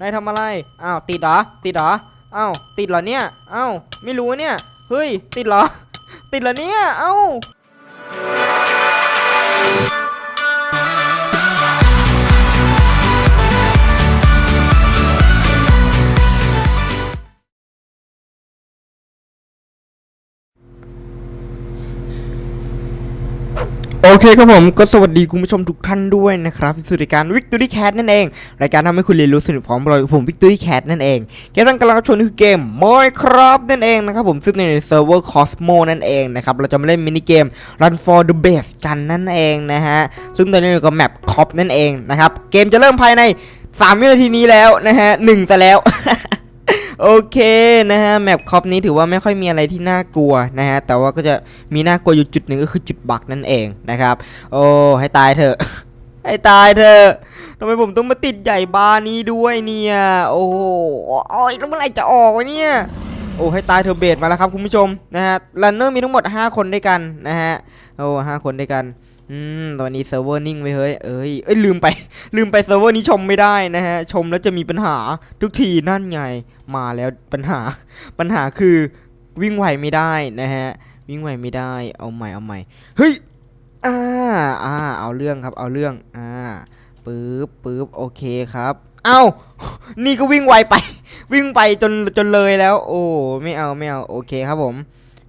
นายทำอะไร อ้าว ติดเหรอ ติดเหรอ อ้าว ติดเหรอเนี่ย อ้าว ไม่รู้เนี่ย เฮ้ย ติดเหรอ ติดเหรอเนี่ย อ้าว โอเคครับผมก็สวัสดีคุณผู้ชมทุกท่านด้วยนะครับสู่รายการ Victory Cat นั่นเอง รายการทำให้คุณเรียนรู้สนุกพร้อมรอยผม Victory Cat นั่นเอง เกมที่กำลังชมนี่คือเกม Minecraft นั่นเองนะครับผมซึ่งในเซิร์ฟเวอร์ Cosmo นั่นเองนะครับเราจะมาเล่นมินิเกม Run for the Base กันนั่นเองนะฮะ ซึ่งตอนนี้เราก็แมปคอปนั่นเองนะครับ เกมจะเริ่มภายใน 3 วินาทีนี้แล้วนะฮะหนึ่งซะแล้ว โอเคนะฮะแมปคอปนี้ถือว่าไม่ค่อยมีอะไรที่น่ากลัวนะฮะแต่ว่าก็จะมีน่ากลัวอยู่จุดหนึ่งก็คือจุดบักนั่นเองนะครับ โอ้ให้ตายเถอะให้ตายเถอะทำไมผมต้องมาติดใหญ่บาร์นี้ด้วยเนี่ย โอ้โหโอ้ยแล้วเมื่อไหร่จะออกวะเนี่ยโอ้ให้ตายเถอะเบสมาแล้วครับคุณผู้ชมนะฮะรันเนอร์มีทั้งหมด 5 คนด้วยกันนะฮะ โอ้ห้าคนด้วยกัน อืม ตอนนี้เซิร์ฟเวอร์นิ่งไปเฮ้ย เอ้ย เอ้ยลืมไป ลืมไปเซิร์ฟเวอร์นี้ชมไม่ได้นะฮะ ชมแล้วจะมีปัญหาทุกทีนั่นไง มาแล้วปัญหา ปัญหาคือวิ่งไหวไม่ได้นะฮะ วิ่งไหวไม่ได้ เอาใหม่ เอาใหม่ เฮ้ย อ่า อ่า เอาเรื่องครับ เอาเรื่อง อ่า ปึ๊บปึ๊บโอเคครับ เอ้า นี่ก็วิ่งไวไป วิ่งไปจนจนเลยแล้ว โอ้ ไม่เอา ไม่เอา โอเคครับผม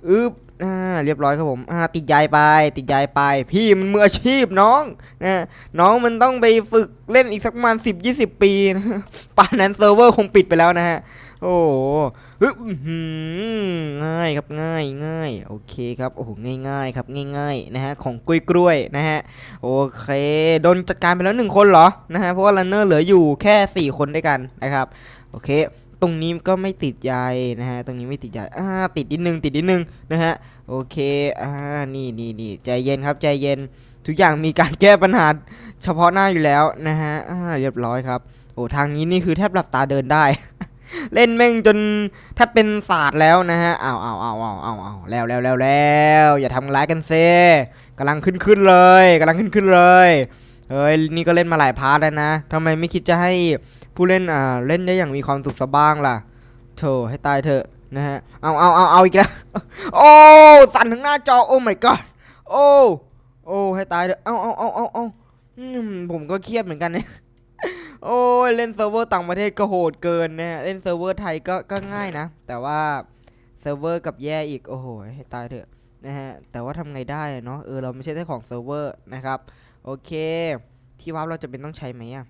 อึ๊บ อ่าเรียบร้อยครับผมอ่าติดยายไป ติดยายไป พี่มันมืออาชีพน้องนะน้องมันต้องไปฝึกเล่นอีกสักประมาณสิบยี่สิบปีนะป่านนั้นเซิร์ฟเวอร์คงปิดไปแล้วนะฮะ โอ้โหฮึบอื้อหือง่ายครับง่ายง่ายโอเคครับโอ้โหง่ายง่ายๆครับง่ายๆนะฮะของกล้วยกล้วยนะฮะโอเคโดนจัดการไปแล้วหนึ่งคนเหรอนะฮะเพราะว่ารันเนอร์เหลืออยู่แค่สี่คนด้วยกันนะครับโอเค ตรงนี้ก็ไม่ติดใยนะฮะ ตรงนี้ไม่ติดใยอ่า ติดนิดนึง ติดนิดนึงนะฮะ โอเค อ่า นี่นี่นี่ใจเย็นครับ ใจเย็น ทุกอย่างมีการแก้ปัญหาเฉพาะหน้าอยู่แล้วนะฮะ อ่า เรียบร้อยครับ โอ้ ทางนี้นี่คือแทบหลับตาเดินได้ เล่นแม่งจนแทบเป็นศาสตร์แล้วนะฮะเอาเอาเอาเอาเอาเอาแล้วแล้วแล้วแล้ว อย่าทำร้ายกันเซกำลังขึ้นขึ้นเลยกำลังขึ้นขึ้นเลย เฮ้ย นี่ก็เล่นมาหลายพาร์ทแล้วนะทำไมไม่คิดจะให้ ผู้เล่นอ่าเล่นได้อย่างมีความสุขสบ้างล่ะโธ่ให้ตายเถอะนะฮะเอาเอาเอาเอาอีกแล้วโอ้สั่นทั้งหน้าจอโอ้ my god โอ้โอ้ให้ตายเถอะเอาเอาเอาเอาเอาผมก็เครียดเหมือนกันเนี่ยโอ้ยเล่นเซิร์ฟเวอร์ต่างประเทศก็โหดเกินนะฮะเล่นเซิร์ฟเวอร์ไทยก็ก็ง่ายนะ แต่ว่าเซิร์ฟเวอร์กับแย่อีกโอ้โหให้ตายเถอะนะฮะแต่ว่าทำไงได้เนาะเออเราไม่ใช่เจ้าของเซิร์ฟเวอร์นะครับ โอเค ที่วับเราจะเป็นต้องใช้ไหมอะ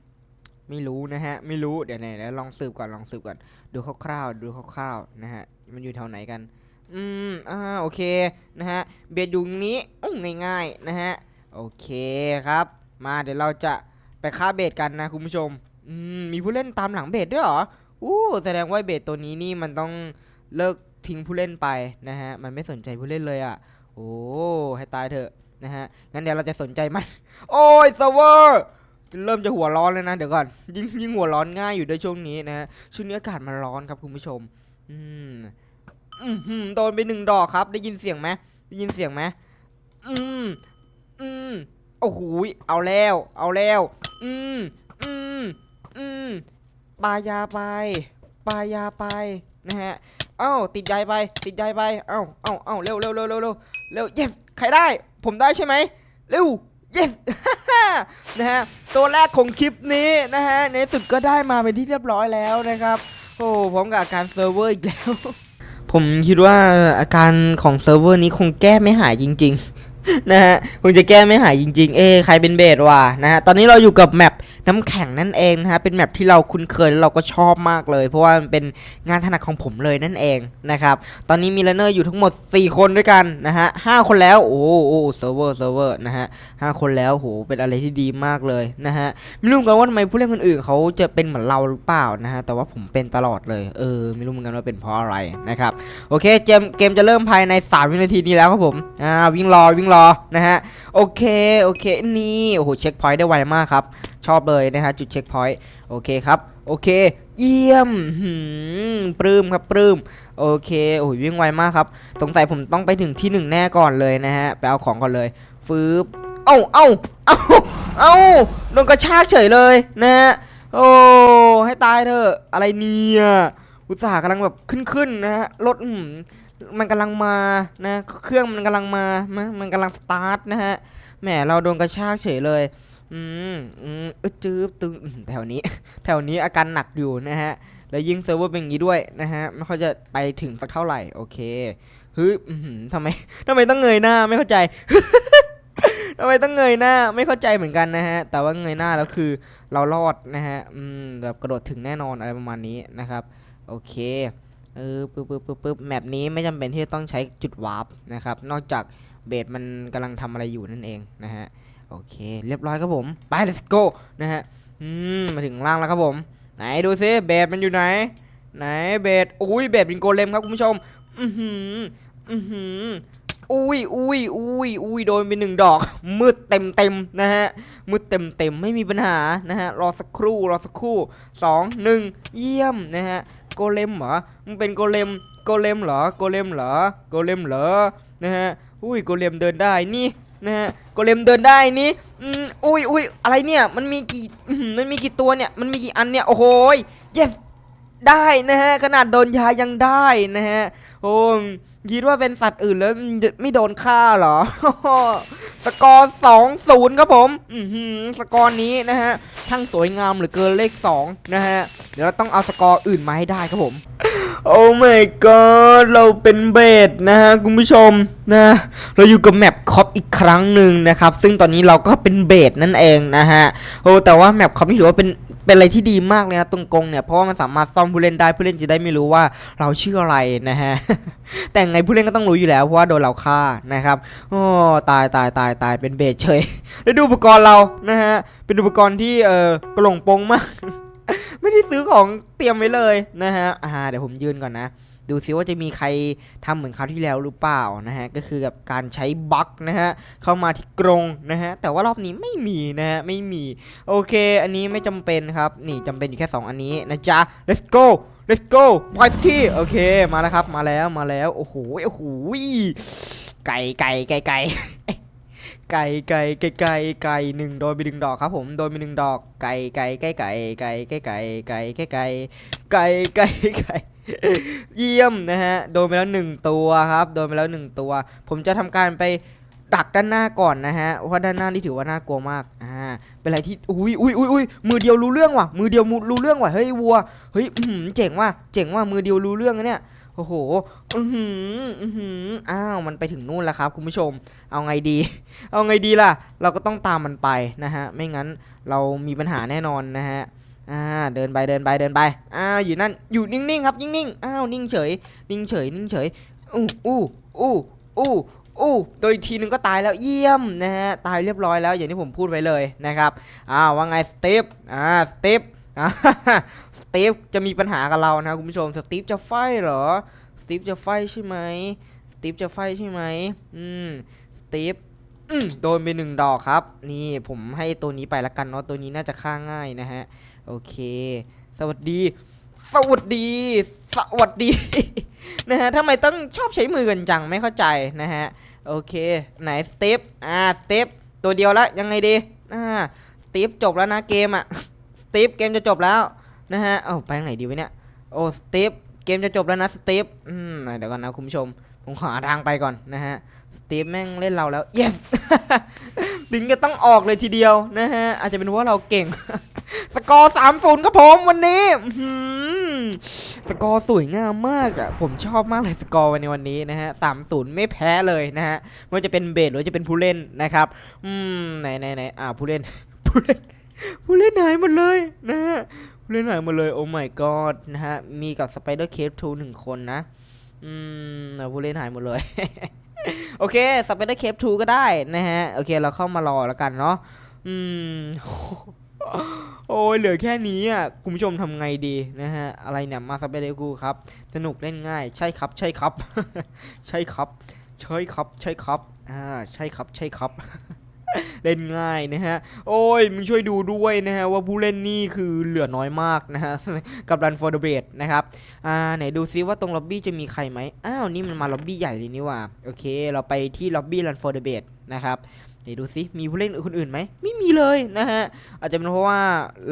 ไม่รู้นะฮะ ไม่รู้ เดี๋ยวไหนเดี๋ยวลองสืบก่อน ลองสืบก่อน ดูคร่าวๆ ดูคร่าวๆ นะฮะ มันอยู่แถวไหนกัน อืม อ่า โอเค นะฮะ เบียดอยู่ตรงนี้อุ้งง่ายๆ นะฮะ โอเคครับ มาเดี๋ยวเราจะไปฆ่าเบสกันนะคุณผู้ชม อืม มีผู้เล่นตามหลังเบสด้วยเหรอ อู้ แสดงว่าเบสตัวนี้นี่มันต้องเลิกทิ้งผู้เล่นไปนะฮะ มันไม่สนใจผู้เล่นเลยอะ่ะ โอ้ ให้ตายเถอะ นะฮะ งั้นเดี๋ยวเราจะสนใจมัน โอ้ยเซิร์ฟเวอร์ เริ่มจะหัวร้อนแล้วนะเดี๋ยวก่อนยิ่งยิ่งหัวร้อนง่ายอยู่ด้วยช่วงนี้นะฮะช่วงนี้อากาศมันร้อนครับคุณผู้ชม อืมอืมโดนไปหนึ่งดอกครับ ได้ยินเสียงไหมได้ยินเสียงไหมอืมอืมโอ้โหเอาแล้ว เอาแล้ว อืมอืมอืมปายาไปปายาไปนะฮะเอ้าติดใจไป ติดใจไปเอ้าเอ้าเอ้าเร็วเร็วเร็วเร็วเร็วเร็ว yes ใครได้ ผมได้ใช่ไหมเร็ว yes นะฮะตัวแรกของคลิปนี้นะฮะในสุดก็ได้มาเป็นที่เรียบร้อยแล้วนะครับ โอ้พร้อมกับอาการเซิร์ฟเวอร์อีกแล้ว ผมคิดว่าอาการของเซิร์ฟเวอร์นี้คงแก้ไม่หายจริง ๆ นะฮะคงจะแก้ไม่หายจริง ๆ เอ้ใครเป็นเบสวะนะฮะตอนนี้เราอยู่กับแมปน้ำแข็งนั่นเองนะฮะเป็นแมปที่เราคุ้นเคยแล้วเราก็ชอบมากเลย เพราะว่ามันเป็นงานถนัดของผมเลยนั่นเองนะครับตอนนี้มีเลนเนอร์อยู่ทั้งหมด 4 คนด้วยกันนะฮะห้าคนแล้วโอ้โอ้เซิร์ฟเวอร์เซิร์ฟเวอร์นะฮะห้าคนแล้วโหเป็นอะไรที่ดีมากเลยนะฮะไม่รู้เหมือนกันว่าทำไมผู้เล่นคนอื่นเขาจะเป็นเหมือนเราหรือเปล่านะฮะแต่ว่าผมเป็นตลอดเลยเออไม่รู้เหมือนกันว่าเป็นเพราะอะไรนะครับโอเคเกมเกมจะเริ่มภายใน 3 วินาทีนี้แล้วครับผมอ่าวิ่งรอวิ่งรอนะฮะโอเคโอเคนี่โอ้โหเช็คพอยต์ได้ไวมากครับ ชอบเลยนะฮะจุดเช็คพอยต์โอเคครับโอเค เยี่ยมหืมปลื้มครับปลื้มโอเคโอ้โหวิ่งไวมากครับ สงสัยผมต้องไปถึงที่หนึ่งแน่ก่อนเลยนะฮะไปเอาของก่อนเลยฟืบเอ้าเอ้าเอ้าเอ้าโดนกระชากเฉยเลยนะฮะโอ้ให้ตายเถอะอะไรเนี่ยอุตส่าห์กำลังแบบขึ้นๆนะฮะรถ มันกำลังมานะเครื่องมันกำลังมามันมันกำลังสตาร์ทนะฮะแหมเราโดนกระชากเฉยเลย อืมอืมอึดจืบตึงแถวนี้ แถวนี้อาการหนักอยู่นะฮะแล้วยิ่งเซิร์ฟเวอร์เป็นอย่างนี้ด้วยนะฮะไม่ค่อยจะไปถึงสักเท่าไหร่โอเคเฮ้ยทำไมทำไมต้องเงยหน้าไม่เข้าใจทำไมต้องเงยหน้าไม่เข้าใจเหมือนกันนะฮะ แต่ว่าเงยหน้าแล้วคือเรารอดนะฮะ อืมแบบกระโดดถึงแน่นอนอะไรประมาณนี้นะครับ โอเค เออปึ๊บปึ๊บปึ๊บปึ๊บแมปนี้ไม่จำเป็นที่จะต้องใช้จุดวาร์ปนะครับ นอกจากเบสมันกำลังทำอะไรอยู่นั่นเองนะฮะ โอเค เรียบร้อยครับผม ไป let's go นะฮะ อืม มาถึงล่างแล้วครับผม ไหนดูซิเบสมันอยู่ไหน ไหนเบสอุ้ยเบสเป็นโกเลมครับคุณผู้ชม อือหือ อือหืออุ้ยอุ้ยอุ้ยอุ้ยโดนไปหนึ่งดอก มืดเต็มเต็มนะฮะ มืดเต็มเต็มไม่มีปัญหานะฮะ รอสักครู่ รอสักครู่สองหนึ่งเยี่ยมนะฮะ โกเลมเหรอมึงเป็นโกเลมโกเลมเหรอโกเลมเหรอโกเลมเหรอนะฮะอุ้ยโกเลมเดินได้นี่นะฮะโกเลมเดินได้นี่อืมอุ้ยอุ้ยอะไรเนี่ยมันมีกี่มันมีกี่ตัวเนี่ยมันมีกี่อันเนี่ยโอ้โหย yes ได้นะฮะขนาดโดนยายังได้นะฮะโอ้คิดว่าเป็นสัตว์อื่นแล้วไม่โดนฆ่าเหรอ สกอร์สองศูนย์ครับผมอือหือสกอร์นี้นะฮะช่างสวยงามเหลือเกินเลขสองนะฮะเดี๋ยวเราต้องเอาสกอร์อื่นมาให้ได้ครับผมโอ้ my god เราเป็นเบสนะฮะคุณผู้ชมนะเราอยู่กับแมปคอปอีกครั้งหนึ่งนะครับ ซึ่งตอนนี้เราก็เป็นเบสนั่นเองนะฮะโอ้แต่ว่าแมปคอปนี่ถือว่าเป็น เป็นอะไรที่ดีมากเลยนะตรงกงเนี่ยเพราะว่ามันสามารถซ่อมผู้เล่นได้ผู้เล่นจะได้ไม่รู้ว่าเราชื่ออะไรนะฮะแต่ไงผู้เล่นก็ต้องรู้อยู่แล้วเพราะว่าโดนเราฆ่านะครับโอ้ตายตายตายตายเป็นเบสเฉยแล้วดูอุปกรณ์เรานะฮะเป็นอุปกรณ์ที่เออกระหลงปงมาก ไม่ได้ซื้อของเตรียมไว้เลยนะฮะอ่าเดี๋ยวผมยืนก่อนนะ ดูซิว่าจะมีใครทำเหมือนคราวที่แล้วหรือเปล่านะฮะก็คือกับการใช้บล็อกนะฮะเข้ามาที่กรงนะฮะแต่ว่ารอบนี้ไม่มีนะฮะไม่มีโอเค อันนี้ไม่จำเป็นครับนี่จำเป็นอยู่แค่ 2 อันนี้นะจ๊ะ let's go let's go ไปสกที่โอเคมาแล้วครับมาแล้วมาแล้วโอ้โหโอ้โหไก่ไก่ไก่ไก่ไก่ไก่ไก่ไก่ไก่หนึ่งโดนไปหนึ่งดอกครับผมโดนไปหนึ่งดอกไก่ไก่ไก่ไก่ไก่ไก่ไก่ไก่ไก่ไก่ไก่ไก่ เยี่ยมนะฮะ โดนไปแล้วหนึ่งตัวครับ โดนไปแล้วหนึ่งตัว ผมจะทำการไปดักด้านหน้าก่อนนะฮะ เพราะด้านหน้านี่ถือว่าน่ากลัวมาก อ่า เป็นอะไรที่ อุ้ยอุ้ยอุ้ยอุ้ยมือเดียวรู้เรื่องว่ะ มือเดียวรู้เรื่องว่ะ เฮ้ยวัว เฮ้ยอื้อหือเจ๋งว่ะ เจ๋งว่ะ มือเดียวรู้เรื่องนะเนี่ย โอ้โห อือหือ อือหือ อ้าว มันไปถึงนู่นแล้วครับคุณผู้ชม เอาไงดี เอาไงดีล่ะ เราก็ต้องตามมันไปนะฮะ ไม่งั้นเรามีปัญหาแน่นอนนะฮะ อ่าเดินไปเดินไปเดินไปอ้าวอยู่นั่นอยู่นิ่งๆครับนิ่งๆอ้าวนิ่งเฉยนิ่งเฉยนิ่งเฉยอู้อู้อู้อู้อู้โดยทีนึงก็ตายแล้วเยี่ยมนะฮะตายเรียบร้อยแล้วอย่างที่ผมพูดไว้เลยนะครับอ้าวว่าไงสตีฟอ่าสตีฟอ่าสตีฟจะมีปัญหากับเรานะคุณผู้ชมสตีฟจะไฟเหรอสตีฟจะไฟใช่ไหมสตีฟจะไฟใช่ไหมอืมสตีฟโดนไปหนึ่งดอกครับ นี่ผมให้ตัวนี้ไปละกันเนาะตัวนี้น่าจะฆ่าง่ายนะฮะ โอเค สวัสดี สวัสดี สวัสดี นะฮะทำไมต้องชอบใช้มือกันจังไม่เข้าใจนะฮะ โอเค ไหนสเตปอ่าสเตปตัวเดียวละยังไงดีอ่าสเตปจบแล้วนะเกมอะสเตปเกมจะจบแล้วนะฮะเอาไปทางไหนดีวะเนี่ย โอ้สเตปเกมจะจบแล้วนะสเตปอืมเดี๋ยวก่อนนะคุณผู้ชม ผมขอหาทางไปก่อนนะฮะสตีฟแม่งเล่นเราแล้ว yes ถึงจะต้องออกเลยทีเดียวนะฮะอาจจะเป็นเพราะว่าเราเก่ง สกอร์สามศูนย์ครับผมวันนี้สกอร์สวยงามมากอะผมชอบมากเลยสกอร์ในวันนี้นะฮะสามศูนย์ไม่แพ้เลยนะฮะไม่ว่าจะเป็นเบสหรือจะเป็นผู้เล่นนะครับ อืมไหนไหนไหนอ่าผู้เล่นผู้เล่นผู้เล่นหายหมดเลยนะฮะผู้เล่นหายหมดเลยโอ้ my god นะฮะมีกับสไปเดอร์เคปทูหนึ่งคนนะ อืมผู้เล่นหายหมดเลยโอเคสไปเดอร์เคปทูก็ได้นะฮะโอเคเราเข้ามารอแล้วกันเนาะอืม โอ้ยเหลือแค่นี้อะคุณผู้ชมทำไงดีนะฮะอะไรเนี่ยมาสไปเดกูครับ สนุกเล่นง่าย ใช่ครับ ใช่ครับ ใช่ครับ ใช่ครับ ใช่ครับอ่าใช่ครับ ใช่ครับ เล่นง่ายนะฮะ โอ้ยมึงช่วยดูด้วยนะฮะว่าผู้เล่นนี่คือเหลือน้อยมากนะฮะกับ Run for the b a s นะครับอ่าไหนดูซิว่าตรงล็อบบี้จะมีใครไหมอ้าวนี่มันมาล็อบบี้ใหญ่เลยนี่ว่าโอเค เราไปที่ล็อบบี้ Run for the b a s นะครับ เดี๋ยวดูสิมีผู้เล่นคนอื่นไหมไม่มีเลยนะฮะอาจจะเป็นเพราะว่า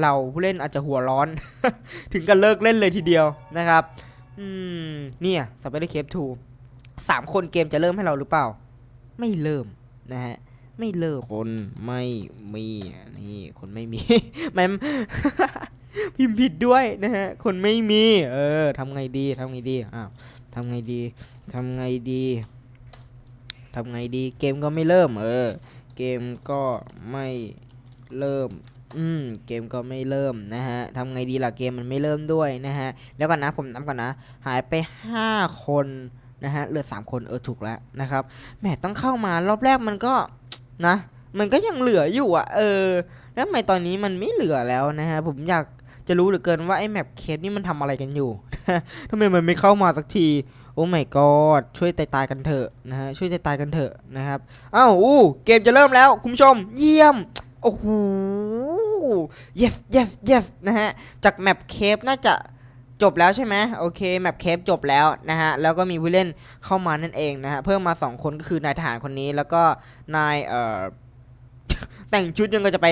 เราผู้เล่นอาจจะหัวร้อน ถึงกันเลิกเล่นเลยทีเดียวนะครับอืมเนี่ยสไปเดอร์เคปทูสามคนเกมจะเริ่มให้เราหรือเปล่า ไม่เริ่มนะฮะไม่เลิกคนไม่มีนี่คนไม่มีแมมพิมพ์ผิดด้วยนะฮะคนไม่มี เออทำไงดีทำไงดีอ้าวทำไงดีทำไงดีทำไงดีเกมก็ไม่เริ่ม เออ เกมก็ไม่เริ่ม อืม เกมก็ไม่เริ่มนะฮะทำไงดีล่ะเกมมันไม่เริ่มด้วยนะฮะ แล้วก่อนนะผมนับก่อนนะ หายไป 5 คนนะฮะ เหลือ 3 คนเออถูกแล้วนะครับ แหมต้องเข้ามารอบแรกมันก็นะ มันก็ยังเหลืออยู่อะ เออ แล้วทำไมตอนนี้มันไม่เหลือแล้วนะฮะ ผมอยากจะรู้เหลือเกินว่าไอ้แมปเคสนี่มันทำอะไรกันอยู่ทำไมมันไม่เข้ามาสักที โอ้ my god ช่วยตายตายๆกันเถอะนะฮะช่วยตายตายๆกันเถอะนะครับอ้าวอู้เกมจะเริ่มแล้วคุณผู้ชม เยี่ยมโอ้โห yes yes yes นะฮะจากแมปเคปน่าจะจบแล้วใช่ไหมโอเคแมปเคปจบแล้วนะฮะแล้วก็มีผู้เล่นเข้ามานั่นเองนะฮะเพิ่มมา 2 คนก็คือนายทหารคนนี้แล้วก็นายเอ่อแต่งชุดยังก็จะไป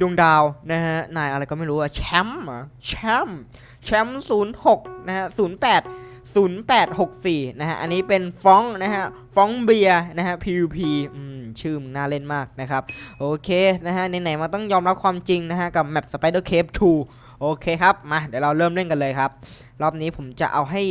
ดวงดาวนะฮะนายอะไรก็ไม่รู้อะแชมป์แชมป์แชมป์ศูนย์หกนะฮะศูนย์แปด ศูนย์แปดหกสี่นะฮะ อันนี้เป็นฟองนะฮะ ฟองเบียนะฮะ PVP อืม ชื่อมน่าเล่นมากนะครับ โอเค นะฮะ ไหนๆมาต้องยอมรับความจริงนะฮะ กับ Map Spider Cave 2 โอเคครับ มา เดี๋ยวเราเริ่มเล่นกันเลยครับ รอบนี้ผมจะเอาให้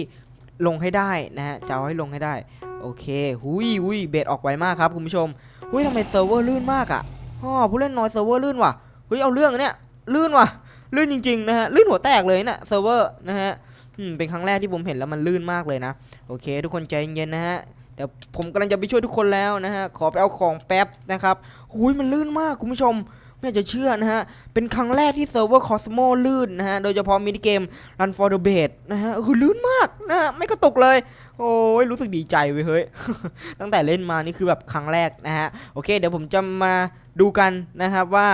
ลงให้ได้นะฮะ จะเอาให้ลงให้ได้ โอเค หุยหุยเบสออกไวมากครับคุณผู้ชม หุยทำไมเซิร์ฟเวอร์ลื่นมากอะ่ะอ๋อผู้เล่นน้อยเซิร์ฟเวอร์ลื่นว่ะเฮ้ยเอาเรื่องอะเนี่ย ลื่นว่ะ ลื่นจริงๆนะฮะ ลื่นหัวแตกเลยนะเซิร์ฟเวอร์นะฮะ อืมเป็นครั้งแรกที่ผมเห็นแล้วมันลื่นมากเลยนะ โอเค ทุกคนใจเย็นๆนะฮะเดี๋ยวผมกำลังจะไปช่วยทุกคนแล้วนะฮะ ขอไปเอาของแป๊บนะครับหุยมันลื่นมากคุณผู้ชม ไม่อยากจะเชื่อนะฮะ เป็นครั้งแรกที่เซิร์ฟเวอร์คอสโมลื่นนะฮะ โดยเฉพาะมินิเกม Run for the Base นะฮะคือลื่นมากนะฮะ ไม่กระตุกเลย โอ้ยรู้สึกดีใจเว้ยเฮ้ย ตั้งแต่เล่นมานี่คือแบบครั้งแรกนะฮะ โอเค เดี๋ยวผมจะมาดูกันนะครับว่า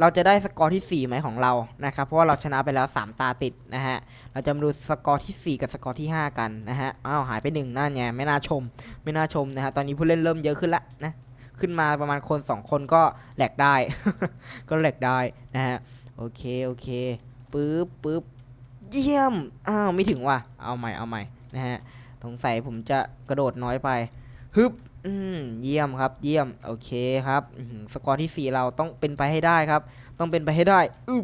เราจะได้สกอร์ที่4ไหมของเรานะครับเพราะว่าเราชนะไปแล้ว 3 ตาติดนะฮะเราจะมาดูสกอร์ที่ 4 กับสกอร์ที่ 5 กันนะฮะอ้าวหายไปหนึ่งนั่นไงไม่น่าชม ไม่น่าชมนะฮะตอนนี้ผู้เล่นเริ่มเยอะขึ้นละนะขึ้นมาประมาณคน 2 คนก็แหลกได้ ก็แหลกได้นะฮะโอเคโอเคปึ๊บปึ๊บเยี่ยมอ้าวไม่ถึงว่ะเอาใหม่เอาใหม่นะฮะสงสัยผมจะกระโดดน้อยไปฮึบ อืมเยี่ยมครับ เยี่ยมโอเคครับสกอร์ที่ 4 เราต้องเป็นไปให้ได้ครับ ต้องเป็นไปให้ได้อื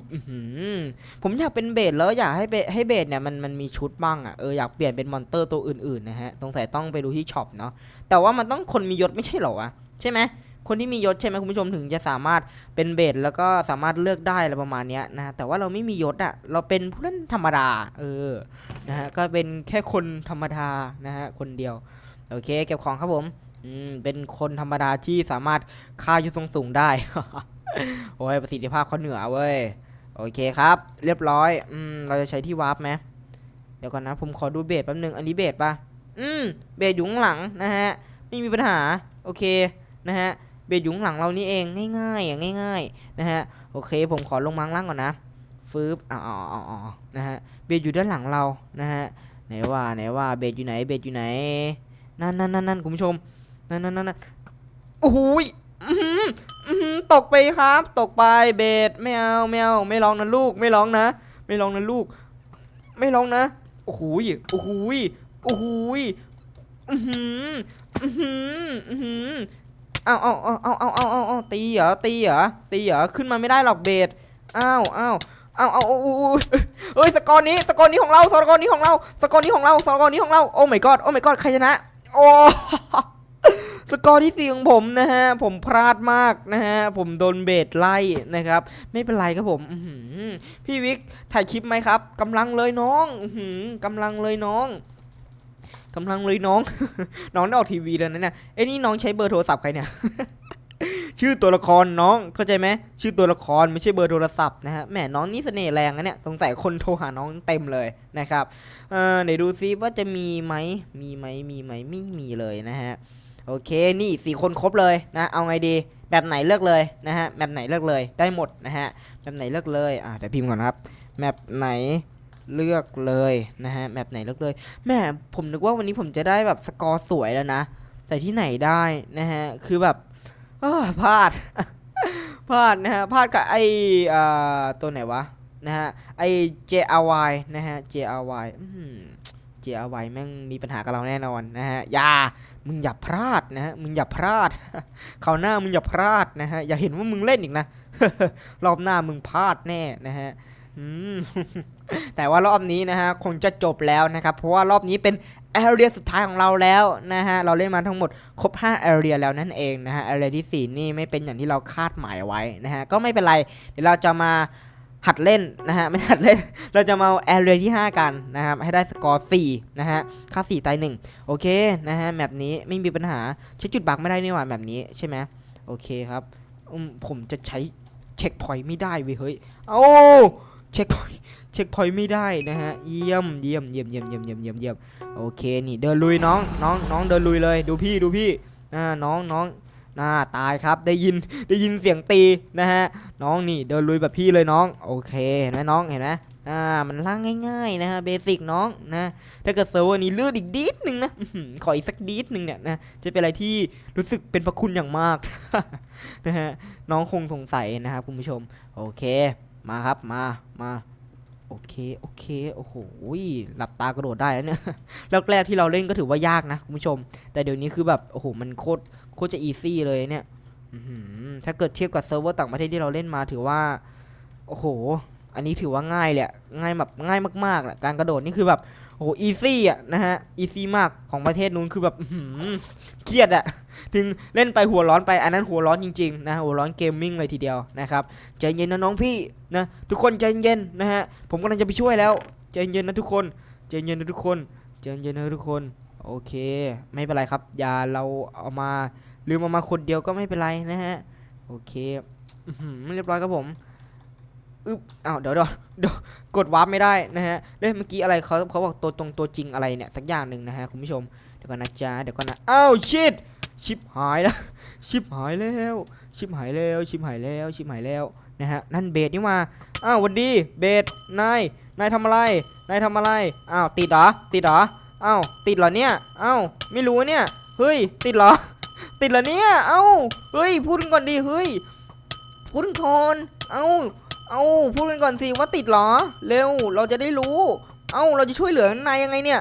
ผมอยากเป็นเบสแล้วอยากให้เบสให้เบสเนี่ยมันมันมีชุดบ้างอะเอออยากเปลี่ยนเป็นมอนเตอร์ตัวอื่นๆนะฮะสงสัยต้องไปดูที่ช็อปเนาะแต่ว่ามันต้องคนมียศไม่ใช่เหรอวะใช่ไหมคนที่มียศใช่ไหมคุณผู้ชมถึงจะสามารถเป็นเบสแล้วก็สามารถเลือกได้อะไรประมาณนี้นะฮะแต่ว่าเราไม่มียศอะเราเป็นผู้เล่นธรรมดาเออนะฮะก็เป็นแค่คนธรรมดานะฮะคนเดียวโอเค เก็บของครับผม อืม เป็นคนธรรมดาที่สามารถฆ่ายุทธงสูงได้ โอ้ยประสิทธิภาพเขาเหนือเว้ย โอเคครับ เรียบร้อย อืม เราจะใช้ที่วาร์ปไหมเดี๋ยวก่อนนะ ผมขอดูเบสแป๊บนึง อันนี้เบสปะอืม เบสอยู่ข้างหลังนะฮะ ไม่มีปัญหา โอเค นะฮะ เบสอยู่ข้างหลังเรานี่เอง ง่ายๆอะง่าย ๆ นะฮะ โอเค ผมขอลงมาข้างล่างก่อนนะฟืบอ๋ออ๋ออ๋ออ๋อนะฮะ เบสอยู่ด้านหลังเรา นะฮะ ไหนว่า ไหนว่า เบสอยู่ไหน เบสอยู่ไหน นั่นนั่นนั่นนั่นคุณผู้ชม นั่นนั่นนั่นโอ้โหยตกไปครับ ตกไปเบสไม่เอาไม่เอาไม่ร้องนะลูก ไม่ร้องนะ ไม่ร้องนะลูก ไม่ร้องนะ โอ้โหยโอ้โหยโอ้โหยอือหืออือหืออือหือเอาเอาเอาเอาเอาเอาเอาเอาตีเหรอตีเหรอตีเหรอขึ้นมาไม่ได้หรอกเบสอ้าวอ้าวอ้าวอ้าโอ้โหเอ้ยสกอร์นี้สกอร์นี้ของเราสกอร์นี้ของเราสกอร์นี้ของเราสกอร์นี้ของเราโอ้ my god โอ้ my god ใครชนะโอ้ สกอร์ที่สี่ของผมนะฮะ ผมพลาดมากนะฮะ ผมโดนเบสไล่นะครับ ไม่เป็นไรครับผมพี่วิกถ่ายคลิปไหมครับกำลังเลยน้องกำลังเลยน้องกำลังเลยน้อง น้องได้ออกทีวีแล้วนะเนี่ยเอ้นี่น้องใช้เบอร์โทรศัพท์ใครเนี่ยชื่อตัวละครน้องเข้าใจไหมชื่อตัวละครไม่ใช่เบอร์โทรศัพท์นะฮะแหมน้องนี่เสน่ห์แรงนะเนี่ยสงสัยคนโทรหาน้องเต็มเลยนะครับเออไหนดูซิว่าจะมีไหมมีไหมมีไหมไม่มีเลยนะฮะ โอเคนี่สี่คนครบเลยนะเอาไงดีแบบไหนเลือกเลยนะฮะแบบไหนเลือกเลยได้หมดนะฮะแบบไหนเลือกเลยอะเดี๋ยวพิมพ์ก่อนครับแมปไหนเลือกเลยนะฮะแมปไหนเลือกเลยแม่ผมนึกว่าวันนี้ผมจะได้แบบสกอร์สวยแล้วนะแต่ที่ไหนได้นะฮะคือแบบพลาดพลาดนะฮะพลาดกับไออ่อตัวไหนวะนะฮะไอ JRY นะฮะ JRY อืม JRY แม่งมีปัญหากับเราแน่นอนนะฮะอย่ามึงอย่าพลาดนะฮะมึงอย่าพลาดคราวหน้ามึงอย่าพลาดนะฮะอย่าเห็นว่ามึงเล่นอีกนะรอบหน้ามึงพลาดแน่นะฮะอืมแต่ว่ารอบนี้นะฮะคงจะจบแล้วนะครับ เพราะว่ารอบนี้เป็นแอเรียสุดท้ายของเราแล้วนะฮะเราเล่นมาทั้งหมดครบ5แอเรียแล้วนั่นเองนะฮะแอเรียที่ 4 นี่ไม่เป็นอย่างที่เราคาดหมายไว้นะฮะก็ไม่เป็นไร เดี๋ยวเราจะมา หัดเล่นนะฮะ ไม่หัดเล่น เราจะมาแอเรียที่ 5 กันนะครับ ให้ได้สกอร์4นะฮะ ค่า 4 ตาย 1 โอเคนะฮะ แมปนี้ไม่มีปัญหาใช้จุดบักไม่ได้นี่หว่าแบบนี้ใช่ไหมโอเคครับผมจะใช้เช็คพอยต์ไม่ได้เว้ยเฮ้ยเอ้เช็คพอยต์เช็คพอยต์ไม่ได้นะฮะ เยี่ยมเยี่ยมเยี่ยมเยี่ยมเยี่ยมเยี่ยมเยี่ยมเยี่ยมโอเค นี่เดินลุยน้อง น้อง น้องเดินลุยเลย ดูพี่ ดูพี่ อ่า น้อง น้อง น่าตายครับได้ยินได้ยินเสียงตีนะฮะน้องนี่เดินลุยแบบพี่เลยน้องโอเคเห็นไหมน้องเห็นไหมอ่ามันล่างง่ายๆนะฮะเบสิกน้องนะถ้าเกิดเซิร์ฟเวอร์นี้เลือดอีกดีดหนึ่งนะขออีกสักดีดหนึ่งเนี่ยนะจะเป็นอะไรที่รู้สึกเป็นพระคุณอย่างมากนะฮะน้องคงสงสัยนะครับคุณผู้ชมโอเคมาครับมามาโอเค โอเค โอ้โห หลับตากระโดดได้แล้วเนี่ยแรกๆที่เราเล่นก็ถือว่ายากนะคุณผู้ชม แต่เดี๋ยวนี้คือแบบ โอ้โห มันโคตร โคตรจะอีซี่เลยเนี่ยถ้าเกิดเทียบกับเซิร์ฟเวอร์ต่างประเทศที่เราเล่นมาถือว่า โอ้โห อันนี้ถือว่าง่ายเลยง่ายแบบง่ายมากๆแหละการกระโดดนี่คือแบบโอ้โหอีซี่อะนะฮะอีซี่มากของประเทศนู้นคือแบบเครียดอะถึงเล่นไปหัวร้อนไปอันนั้นหัวร้อนจริงๆนะหัวร้อนเกมมิ่งเลยทีเดียวนะครับใจเย็นนะน้องพี่นะทุกคนใจเย็นนะฮะผมกำลังจะไปช่วยแล้วใจเย็นนะทุกคนใจเย็นนะทุกคนใจเย็นนะทุกคน โอเค ไม่เป็นไรครับ ยาเราเอามาลืมเอามาคนเดียวก็ไม่เป็นไรนะฮะ โอเคอเรียบร้อยครับผมอึ๊บอ้าวเดี๋ยวเดี๋ยวกดวาร์ปไม่ได้นะฮะเด้เมื่อกี้อะไรเขาเขาบอกตัวตรงตัวจริงอะไรเนี่ยสักอย่างหนึ่งนะฮะคุณผู้ชม เดี๋ยวก่อนนะจ๊ะเดี๋ยวก่อนนะ อ้าวชิดชิบหายแล้ว ชิบหายแล้ว ชิบหายแล้ว ชิบหายแล้ว ชิบหายแล้วนะฮะ นั่นเบสนี่มา อ้าวหวันดี เบสนาย นายทำอะไร นายทำอะไร อ้าวติดเหรอ ติดเหรอ อ้าวติดเหรอเนี่ยอ้าวไม่รู้เนี่ยเฮ้ยติดเหรอ ติดเหรอเนี่ยเอ้าเฮ้ยพูดกันก่อนดิเฮ้ยพูดก่อนเอ้าเอ้าพูดกันก่อนสิว่าติดเหรอ เร็วเราจะได้รู้ เอ้าเราจะช่วยเหลือนายยังไงเนี่ย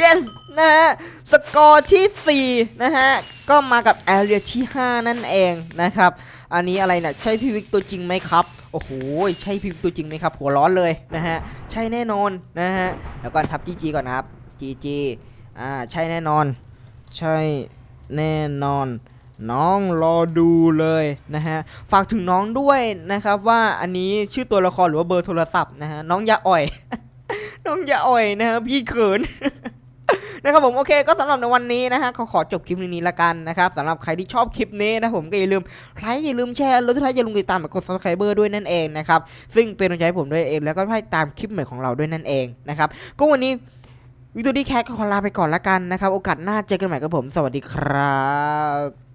yes นะฮะสกอร์ที่ 4 นะฮะ ก็มากับแอเรียที่ 5 นั่นเองนะครับ อันนี้อะไรเนี่ยใช่พี่วิกตัวจริงไหมครับโอ้โห ใช่พี่วิกตัวจริงไหมครับ หัวร้อนเลยนะฮะ ใช่แน่นอนนะฮะ แล้วก่อนทับจีจีก่อนนะครับจีจีอ่า ใช่แน่นอน ใช่แน่นอน น้องรอดูเลยนะฮะ ฝากถึงน้องด้วยนะครับว่าอันนี้ชื่อตัวละครหรือว่าเบอร์โทรศัพท์นะฮะ น้องอย่าอ่อย น้องอย่าอ่อยนะฮะพี่เขิน นะครับผมโอเคก็สำหรับในวันนี้นะฮะขอขอจบคลิปนี้ละกันนะครับสำหรับใครที่ชอบคลิปนี้นะผมก็อย่าลืมไลค์อย่าลืมแชร์แล้วทุกท่านอย่าลืมติดตามกด subscriber ด้วยนั่นเองนะครับซึ่งเป็นกำลังใจผมด้วยเองแล้วก็ให้ตามคลิปใหม่ของเราด้วยนั่นเองนะครับก็วันนี้วิดีโอดีแคทก็ขอลาไปก่อนละกันนะครับโอกาสหน้าเจอกันใหม่กับผม สวัสดีครับ